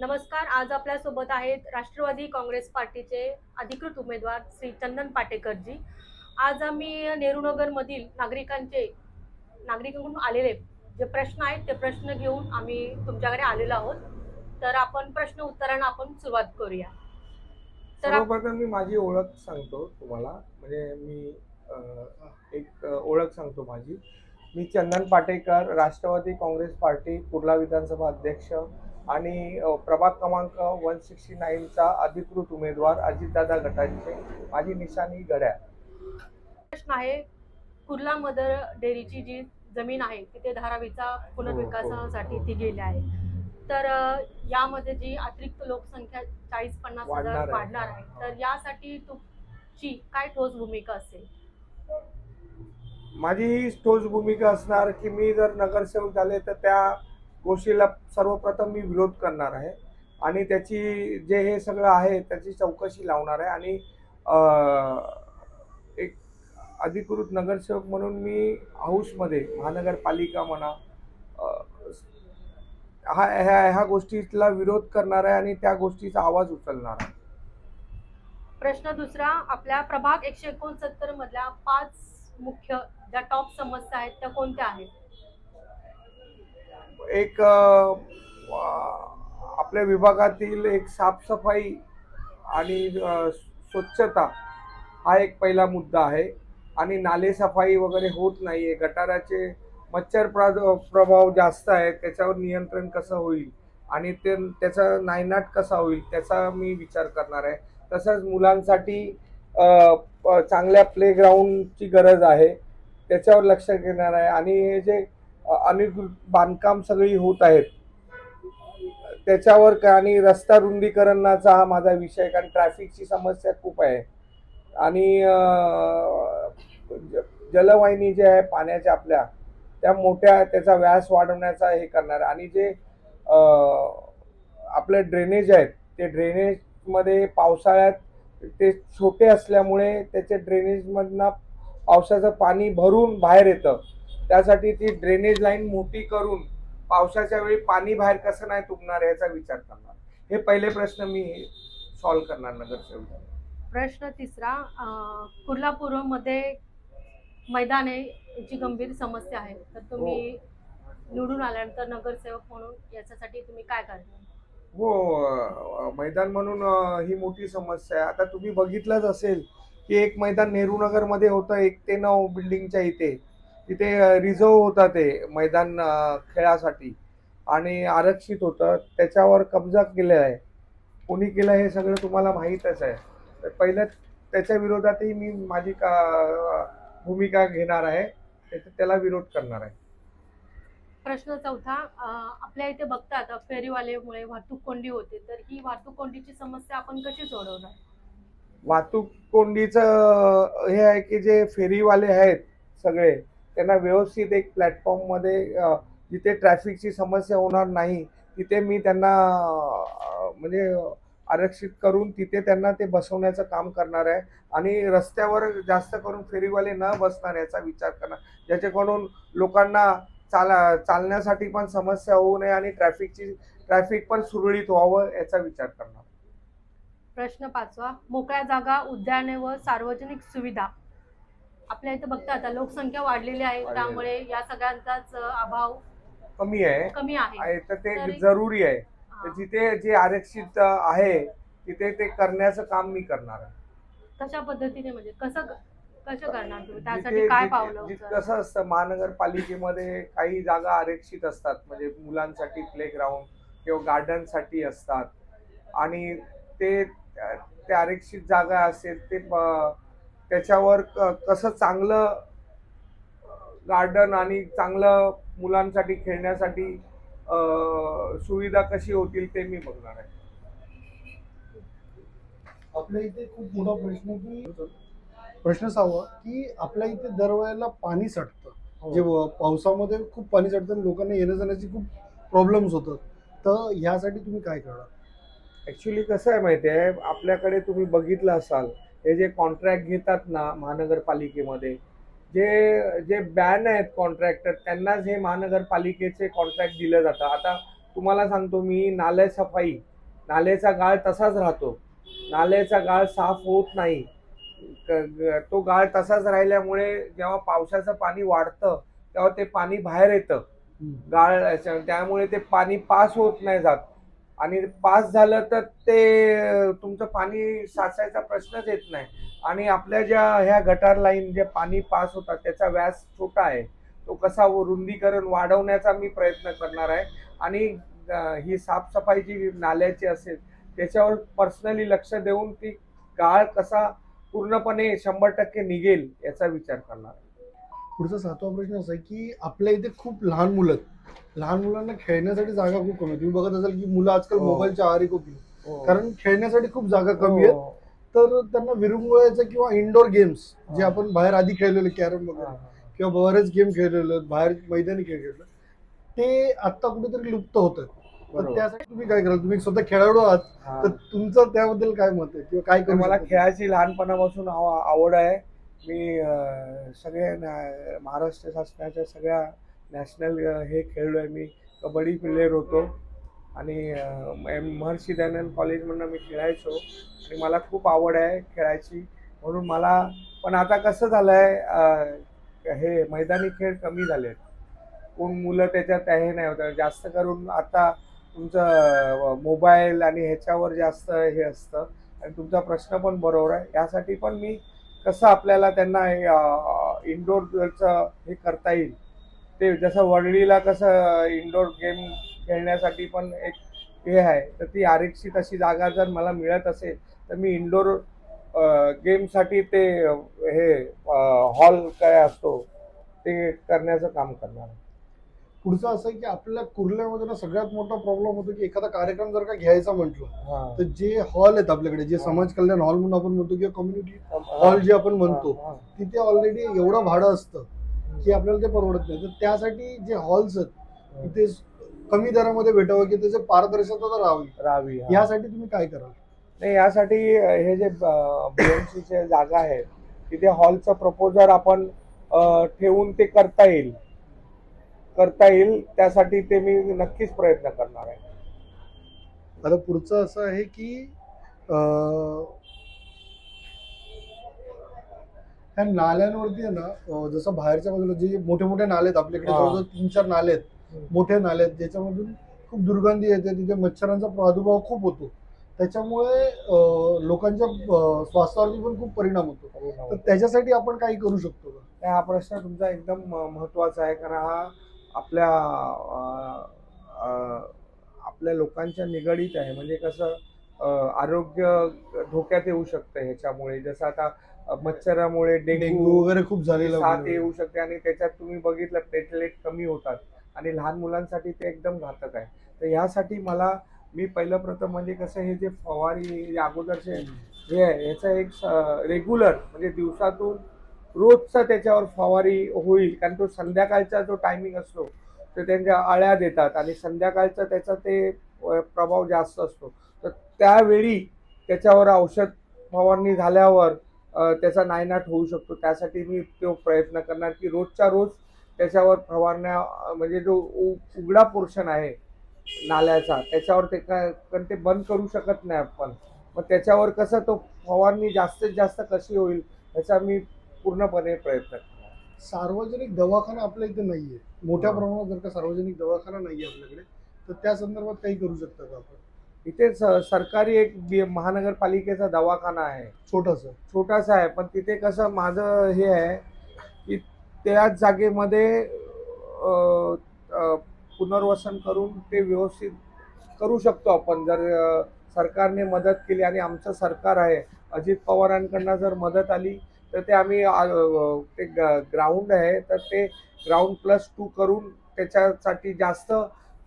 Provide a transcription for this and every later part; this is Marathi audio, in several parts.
नमस्कार आज आपल्यासोबत आहेत राष्ट्रवादी काँग्रेस पार्टीचे अधिकृत उमेदवार श्री चंदन पाटेकरजी. आज आम्ही नेहरूनगरमधील नागरिकांचे नागरिकांकडून आलेले जे प्रश्न आहेत ते प्रश्न घेऊन आम्ही तुमच्याकडे आलेलो आहोत. तर आपण प्रश्न उत्तरांना आपण सुरुवात करूया. तर सर्वप्रथम मी माझी ओळख सांगतो तुम्हाला. म्हणजे मी एक ओळख सांगतो माझी. मी चंदन पाटेकर राष्ट्रवादी काँग्रेस पार्टी कुर्ला विधानसभा अध्यक्ष. आणि प्रभाग क्रमांक वन सिक्स्टी नाईनचा अधिकृत उमेदवार अजितदादा गटांचे. माझी निशाणी गड्या. प्रश्न आहे कुर्ला मदर डेअरीची जी जमीन आहे तिथे धारावीचा पुनर्विकासासाठी ती गेली आहे तर यामध्ये जी अतिरिक्त लोकसंख्या चाळीस पन्नास हजार. वाढणार आहे. तर यासाठी तुमची काय ठोस भूमिका असेल? माझी ही ठोस भूमिका असणार की मी जर नगरसेवक झाले तर त्या गोष्टीला सर्वप्रथम मी विरोध करणार आहे. आणि त्याची जे हे सगळं आहे त्याची चौकशी लावणार आहे. आणि एक अधिकृत नगरसेवक म्हणून मी हाऊसमध्ये महानगरपालिका म्हणा हा ह्या ह्या गोष्टीला विरोध करणार आहे आणि त्या गोष्टीचा आवाज उचलणार आहे. प्रश्न दुसरा आपल्या प्रभाग एकशे एकोणसत्तर मधल्या पाच मुख्य ज्या टॉप समस्या आहेत त्या कोणत्या आहेत? एक आपल्या विभागातील एक साफसफाई आणि स्वच्छता हा एक पहिला मुद्दा आहे. आणि नालेसफाई वगैरे होत नाही आहे गटाराचे मच्छर प्रा- प्रभाव जास्त आहे त्याच्यावर नियंत्रण कसं होईल? आणि ते त्याचा नायनाट कसा होईल? त्याचा मी विचार करणार आहे. तसंच मुलांसाठी चांगल्या प्लेग्राऊंडची गरज आहे. त्याच्यावर लक्ष घेणार आहे. आणि हे जे अनेक बांधकाम सगळी होत आहेत. त्याच्यावर का- आणि रस्ता रुंदीकरणाचा हा माझा विषय कारण ट्रॅफिकची समस्या खूप आहे. आणि ज- जलवाहिनी जे आहे पाण्याच्या आपल्या त्या मोठ्या त्याचा व्यास वाढवण्याचा हे करणार. आणि जे आपले ड्रेनेज आहेत ते ड्रेनेजमध्ये पावसाळ्यात ते छोटे असल्यामुळे त्याचे ड्रेनेजमधनं पावसाचं पाणी भरून बाहेर येतं. त्यासाठी ती ड्रेनेज लाईन मोठी करून पावसाच्या वेळी पाणी बाहेर कसं नाही तुंबणार याचा विचार करणार. हे पहिले प्रश्न मी सॉल्व्ह करणार नगरसेवक झाल्यावर. प्रश्न तिसरा कुर्लापूरमध्ये मैदान आहे याची गंभीर समस्या आहे. तर तुम्ही निवडून आल्यानंतर नगरसेवक म्हणून याच्यासाठी तुम्ही काय करता हो मैदान म्हणून ही मोठी समस्या आहे. आता तुम्ही बघितलंच असेल की एक मैदान नेहरू नगरमध्ये होतं एक ते नऊ बिल्डिंगच्या इथे. तिथे रिझर्व होता ते मैदान खेळासाठी. आणि आरक्षित होतं. त्याच्यावर कब्जा केलेला आहे. कोणी केलं हे सगळं तुम्हाला माहीतच आहे. तर पहिलं त्याच्या विरोधातही मी माझी का भूमिका घेणार आहे. त्याचा- त्याला विरोध करणार आहे. प्रश्न चौथा आपल्या इथे बघतात फेरीवालेमुळे वाहतूक कोंडी होते. तर ही वाहतूक कोंडीची समस्या आपण कशी सोडवणार? वाहतूक कोंडीचं हे आहे की जे फेरीवाले आहेत सगळे त्यांना व्यवस्थित एक प्लॅटफॉर्ममध्ये जिथे ट्रॅफिकची समस्या होणार नाही तिथे मी त्यांना म्हणजे आरक्षित करून तिथे त्यांना ते बसवण्याचं काम करणार आहे. आणि रस्त्यावर जास्त करून फेरीवाले न बसणार याचा विचार करणार. ज्याच्याकडून लोकांना चाला चालण्यासाठी पण समस्या होऊ नये आणि ट्रॅफिकची ट्रॅफिक पण सुरळीत व्हावं याचा विचार करणार. प्रश्न पाचवा. मोकळ्या जागा उद्याने व सार्वजनिक सुविधा. आपल्या इथे बघता आता लोकसंख्या वाढलेली आहे वाढलेली. त्यामुळे या सगळ्यांचाच अभाव कमी आहे. कमी आहे. आहे तर ते तरी- जरुरी आहे. तर हा. जिथे जे आरक्षित अ, आहे तिथे ते करण्याचं काम मी करणार आहे. कशा पद्धतीने म्हणजे कसं कसं करणार तुम्ही? त्यासाठी जिथे- काय जिथे- पावलं जिथे उचलणार? कसं असतं महानगरपालिकेमध्ये काही जागा आरक्षित असतात. म्हणजे मुलांसाठी प्ले ग्राउंड किंवा गार्डनसाठी असतात. आणि ते ते आरक्षित जागा असेल ते त्याच्यावर क- कसं चांगलं गार्डन आणि चांगलं मुलांसाठी खेळण्यासाठी अ, सुविधा कशी होतील ते मी बघणार आहे. आपल्या इथे खूप मोठा प्रश्न की प्रश्न सहावा की आपल्या इथे दरवेळेला पाणी साठतं जे व- पावसामध्ये खूप पाणी साठतं आणि लोकांना येण्या जाण्याची खूप प्रॉब्लेम्स होतात. तर ह्यासाठी तुम्ही काय करणार? ऍक्च्युली कसं आहे माहिती आहे? आपल्याकडे तुम्ही बघितलं असाल हे जे कॉन्ट्रॅक्ट घेतात ना महानगरपालिकेमध्ये जे जे बॅन आहेत कॉन्ट्रॅक्टर त्यांनाच हे महानगरपालिकेचे कॉन्ट्रॅक्ट दिलं जातं आता तुम्हाला सांगतो मी नाले सफाई नाल्याचा गाळ तसाच राहतो. नाल्याचा गाळ साफ होत नाही. तो गाळ तसाच राहिल्यामुळे जेव्हा पावसाचं पाणी वाढतं तेव्हा ते पाणी बाहेर येतं. गाळ त्यामुळे ते पाणी पास होत नाही जात. आणि पास झालं तर ते तुमचं पाणी साचायचा प्रश्नच येत नाही. आणि आपल्या ज्या ह्या गटार लाईन जे पाणी पास होतात त्याचा व्यास छोटा आहे. तो कसा रुंदीकरण वाढवण्याचा मी प्रयत्न करणार आहे. आणि ही साफसफाई जी नाल्याची असेल त्याच्यावर पर्सनली लक्ष देऊन ती गाळ कसा पूर्णपणे शंभर टक्के निघेल याचा विचार करणार आहे. पुढचा सातवा प्रश्न असा आहे की आपल्या इथे खूप लहान मुलं आहेत. लहान मुलांना खेळण्यासाठी जागा खूप कमी आहे तुम्ही बघत असाल की मुलं आजकाल हो. मोबाईलच्या आहारी खूप गेली. कारण खेळण्यासाठी खूप जागा कमी आहे तर त्यांना विरंगुळ्याचं किंवा इंडोर गेम्स जे हा. आपण बाहेर आधी खेळलेले कॅरम वगैरे किंवा बरेच गेम खेळलेले आहेत, बाहेर मैदानी खेळ खेळले ते आता कुठेतरी लुप्त होत आहेत. तर बरोबर. त्यासाठी तुम्ही काय कराल? तुम्ही स्वतः खेळाडू आहात. तर तुमचं त्याबद्दल काय मत आहे? किंवा काय तर करू मला शकता? खेळाची लहानपणापासून आव- आवड आहे. मी सगळे ना- महाराष्ट्र शासनाच्या सगळ्या नॅशनल हे खेळलो आहे मी. कबड्डी प्लेअर होतो. आणि महर्षी दयानंद कॉलेजमधनं मी खेळायचो. आणि मला खूप आवड आहे खेळायची. म्हणून मला पण आता कसं झालं आहे हे मैदानी खेळ कमी झालेत. कोण मुलं त्याच्यात हे नाही होत. जास्त करून आता तुमचं मोबाईल आणि ह्याच्यावर जास्त हे असतं. आणि तुमचा प्रश्न पण बरोबर आहे. यासाठी पण मी कसं आपल्याला त्यांना इंडोरचं हे करता येईल? ते जसं वडळीला कसं इंडोर गेम खेळण्यासाठी पण एक हे आहे. तर ती आरक्षित अशी जागा जर मला मिळत असेल तर मी इंडोर गेमसाठी ते हे हॉल काय असतो ते करण्याचं काम करणार. पुढचं असं आहे की आपल्या कुर्ल्यामध्ये ना सगळ्यात मोठा प्रॉब्लेम होतो की एखादा कार्यक्रम जर का घ्यायचा म्हटलं. तर जे हॉल आहेत आपल्याकडे जे. समाज कल्याण हॉल म्हणून आपण म्हणतो किंवा कम्युनिटी हॉल जे आपण म्हणतो तिथे ऑलरेडी एवढं भाडं असतं की आपल्याला ते परवडत नाही तर त्यासाठी जे हॉल्स आहेत. तिथे कमी दरामध्ये भेटावं की त्याचे पारदर्शकता राहावी राहावी. यासाठी तुम्ही काय कराल नाही यासाठी हे जे बीएमसीचे जागा आहे तिथे हॉलचं प्रपोजर आपण ठेवून ते करता येईल करता येईल त्यासाठी ते मी नक्कीच प्रयत्न करणार आहे. आता पुढचं असं आहे की अं, ह्या नाल्यांवरती आहे ना जसं बाहेरच्या बाजूला जे मोठे मोठे नाले आहेत आपल्याकडे. जवळजवळ तीन चार नाले आहेत. मोठे नाले आहेत ज्याच्यामधून खूप दुर्गंधी येते तिथे मच्छरांचा प्रादुर्भाव खूप होतो. त्याच्यामुळे लोकांच्या स्वास्थ्यावरती पण खूप परिणाम होतो. तर त्याच्यासाठी आपण काही करू शकतो का? हा प्रश्न तुमचा एकदम म- महत्त्वाचा आहे कारण हा आपल्या आपल्या लोकांच्या निगडीत आहे. म्हणजे कसं आरोग्य धोक्यात येऊ शकतं ह्याच्यामुळे. जसं आता मच्छरामुळे डेंग्यू वगैरे खूप झालेलं साथ वगैरे. येऊ शकते आणि त्याच्यात तुम्ही बघितलं प्लेटलेट कमी होतात आणि लहान मुलांसाठी ते एकदम घातक आहे. तर ह्यासाठी मला मी पहिलं प्रथम म्हणजे कसं हे जे फवारी अगोदरचे हे आहे याचा एक रेग्युलर म्हणजे दिवसातून रोजचा त्याच्यावर फवारी होईल कारण तो संध्याकाळचा जो टायमिंग असतो तर त्यांच्या अळ्या देतात आणि संध्याकाळचा त्याचा ते प्रभाव जास्त असतो. तर त्यावेळी त्याच्यावर औषध फवारणी झाल्यावर त्याचा नायनाट होऊ शकतो. त्यासाठी मी तो प्रयत्न करणार की रोजच्या रोज त्याच्यावर फवारण्या म्हणजे जो उ- उघडा पोर्शन आहे नाल्याचा त्याच्यावर ते काय कारण ते बंद करू शकत नाही आपण. मग त्याच्यावर कसं तो फवारणी जास्तीत जास्त कशी होईल याचा मी पूर्णपणे प्रयत्न करणार सार्वजनिक दवाखाना आपल्या इथे नाहीये. मोठ्या. प्रमाणात जर का सार्वजनिक दवाखाना नाहीये आपल्याकडे तर त्या संदर्भात काही करू शकता का आपण? इथे सरकारी एक महानगरपालिकेचा दवाखाना आहे. छोटासा. छोटासा आहे पण तिथे कसं माझं हे आहे की त्याच जागेमध्ये पुनर्वसन करून ते व्यवस्थित करू शकतो आपण. जर सरकारने मदत केली आणि आमचं सरकार आहे अजित पवारांकडनं जर मदत आली तर ते आम्ही ते ग्राउंड आहे तर ते ग्राउंड प्लस टू करून त्याच्यासाठी जास्त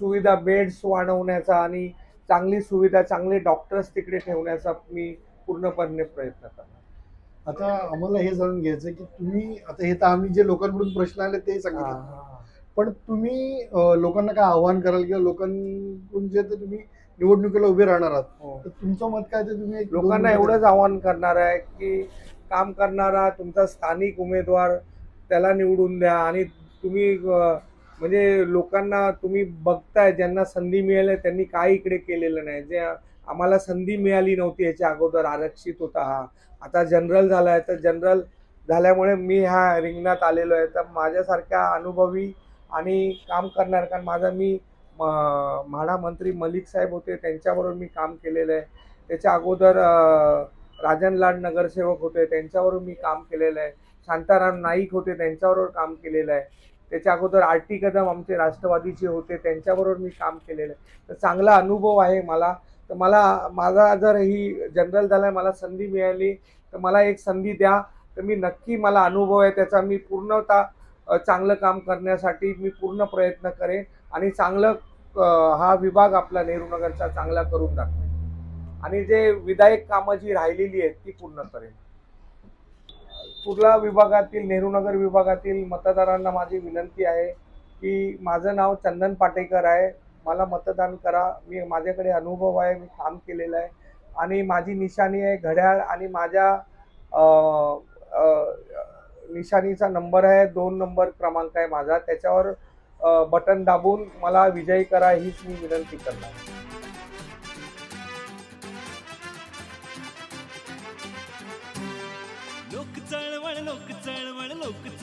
सुविधा बेड्स वाढवण्याचा आणि चांगली सुविधा चांगले डॉक्टर्स तिकडे ठेवण्याचा मी पूर्णपणे प्रयत्न करणार आता आम्हाला हे जाणून घ्यायचं की तुम्ही आता हे तर आम्ही जे लोकांकडून प्रश्न आले ते सांगितलं हा. पण तुम्ही लोकांना काय आव्हान कराल किंवा लोकांकडून जे ते तुम्ही निवडणुकीला उभे राहणार आहात हो. तर तुमचं मत काय ते तुम्ही लोकांना एवढंच आवाहन करणार आहे की काम करणारा तुमचा स्थानिक उमेदवार त्याला निवडून द्या आणि तुम्ही म्हणजे लोकांना तुम्ही बघताय ज्यांना संधी मिळेल त्यांनी काय इकडे केलेलं नाही. जे आम्हाला संधी मिळाली नव्हती याच्या अगोदर आरक्षित होता हा. आता जनरल झाला आहे तर जनरल झाल्यामुळे मी ह्या रिंगणात आलेलो आहे. तर माझ्यासारख्या अनुभवी आणि काम करणार कारण माझा मी म- म्हाडा मंत्री मलिक साहेब होते त्यांच्याबरोबर मी काम केलेलं आहे. त्याच्या अगोदर राजन लाड नगरसेवक होते त्यांच्यावर मी काम केलेलं आहे. शांताराम नाईक होते त्यांच्याबरोबर काम केलेलं आहे. त्याच्या अगोदर आर टी कदम आमचे राष्ट्रवादीचे होते त्यांच्याबरोबर मी काम केलेलं आहे. तर चांगला अनुभव आहे मला. तर मला माझा जर ही जनरल झाला मला संधी मिळाली तर मला एक संधी द्या. तर मी नक्की मला अनुभव आहे त्याचा मी पूर्णतः चांगलं काम करण्यासाठी मी पूर्ण प्रयत्न करेन आणि चांगलं हा विभाग आपला नेहरू नगरचा चांगला करून टाकतो आणि जे विधायक कामं जी राहिलेली आहेत ती पूर्ण करेन. कुर्ला विभागातील नेहरू नगर विभागातील मतदारांना माझी विनंती आहे की माझं नाव चंदन पाटेकर आहे. मला मतदान करा. मी माझ्याकडे अनुभव आहे मी काम केलेलं आहे. आणि माझी निशाणी आहे घड्याळ आणि माझ्या निशाणीचा नंबर आहे दोन नंबर क्रमांक आहे माझा. त्याच्यावर बटन दाबून मला विजयी करा हीच मी विनंती करणार அளவுக்கு